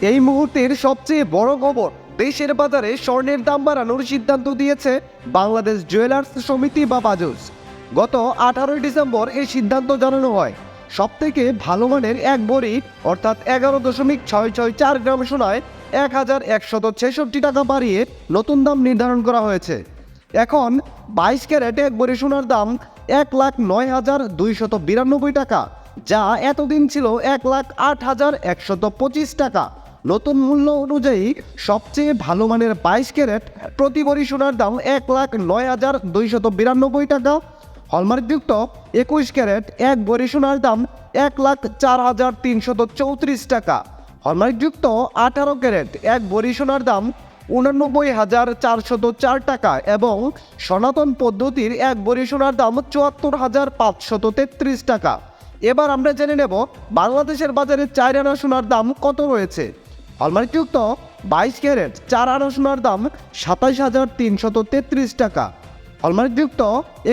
এই মুহূর্তের সবচেয়ে বড় খবর, দেশের বাজারে স্বর্ণের দাম বাড়ানোর সিদ্ধান্ত দিয়েছে বাংলাদেশ জুয়েলার্স সমিতি বা বাজুস গত আঠারোই ডিসেম্বর এই সিদ্ধান্ত জানানো হয়। সব থেকে ভালো মানের এক বড়ি, অর্থাৎ এগারো দশমিক ছয় ছয় চার গ্রাম সোনায় এক হাজার একশত ছেষট্টি টাকা বাড়িয়ে নতুন দাম নির্ধারণ করা হয়েছে। এখন বাইশ ক্যারেট এক বড়ি সোনার দাম এক লাখ নয় হাজার দুইশত বিরানব্বই টাকা, যা এতদিন ছিল এক লাখ আট হাজার একশত পঁচিশ টাকা। নতুন মূল্য অনুযায়ী সবচেয়ে ভালো মানের বাইশ ক্যারেট প্রতি বড়ি সোনার দাম এক লাখ নয় হাজার দুইশত বিরানব্বই টাকা। হলমার্কযুক্ত একুশ ক্যারেট এক বড়ি সোনার দাম এক লাখ চার হাজার তিনশত চৌত্রিশ টাকা। হলমার্কযুক্ত আঠারো ক্যারেট এক বড়ি সোনার দাম উনানব্বই হাজার চারশত চার টাকা এবং সনাতন পদ্ধতির এক বড়ি সোনার দাম চুয়াত্তর হাজার পাঁচশত তেত্রিশ টাকা। এবার আমরা জেনে নেব বাংলাদেশের বাজারে চার আনা সোনার দাম কত রয়েছে। হলমার্কযুক্ত বাইশ ক্যারেট, চার আনা সোনার দাম সাতাইশ হাজার তিনশত তেত্রিশ টাকা। হলমার্কযুক্ত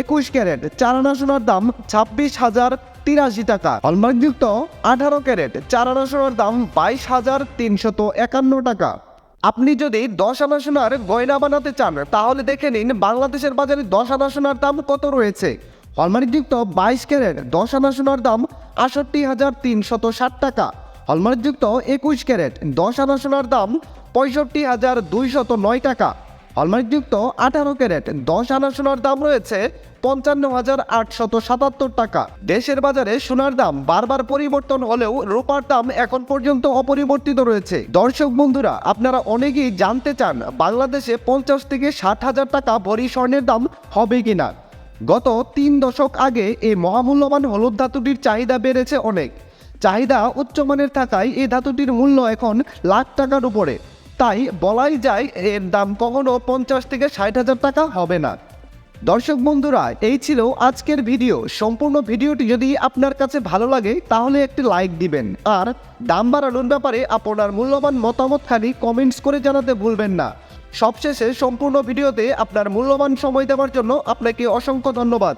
একুশ ক্যারেট, চার আনা সোনার দাম ছাব্বিশ হাজার তিরাশি টাকা। হলমার্কযুক্ত আঠারো ক্যারেট, চার আনা সোনার দাম বাইশ হাজার তিনশত একান্ন টাকা। আপনি যদি দশ আনা সোনার গয়না বানাতে চান, তাহলে দেখে নিন বাংলাদেশের বাজারে দশ আনা সোনার দাম কত রয়েছে। হলমার্কযুক্ত বাইশ ক্যারেট, দশ আনা সোনার দাম আষট্টি হাজার তিনশত ষাট টাকা। হলমার্কযুক্ত একুশ ক্যারেট দশ আনা সোনার দাম পঁয়ষট্টি হাজার দুইশত নয় টাকা। হলমার্কযুক্ত আঠারো ক্যারেট দশ আনা সোনার দাম রয়েছে পঞ্চান্ন হাজার আটশত সাতাত্তর টাকা। দেশের বাজারে সোনার দাম বারবার পরিবর্তন হলেও রূপার দাম এখন পর্যন্ত অপরিবর্তিত রয়েছে। দর্শক বন্ধুরা, আপনারা অনেকেই জানতে চান বাংলাদেশে পঞ্চাশ থেকে ষাট হাজার টাকা ভরি স্বর্ণের দাম হবে কিনা। গত তিন দশক আগে এই মহামূল্যবান হলুদ ধাতুটির চাহিদা বেড়েছে অনেক। চাহিদা উচ্চমানের থাকায় এই ধাতুটির মূল্য এখন লাখ টাকার উপরে। তাই বলাই যায় এর দাম কখনো পঞ্চাশ থেকে ষাট হাজার টাকা হবে না। দর্শক বন্ধুরা, এই ছিল আজকের ভিডিও। সম্পূর্ণ ভিডিওটি যদি আপনার কাছে ভালো লাগে, তাহলে একটি লাইক দিবেন। আর দাম বাড়ানোর ব্যাপারে আপনার মূল্যবান মতামতখানি কমেন্টস করে জানাতে ভুলবেন না। সবশেষে সম্পূর্ণ ভিডিওতে আপনার মূল্যবান সময় দেওয়ার জন্য আপনাকে অসংখ্য ধন্যবাদ।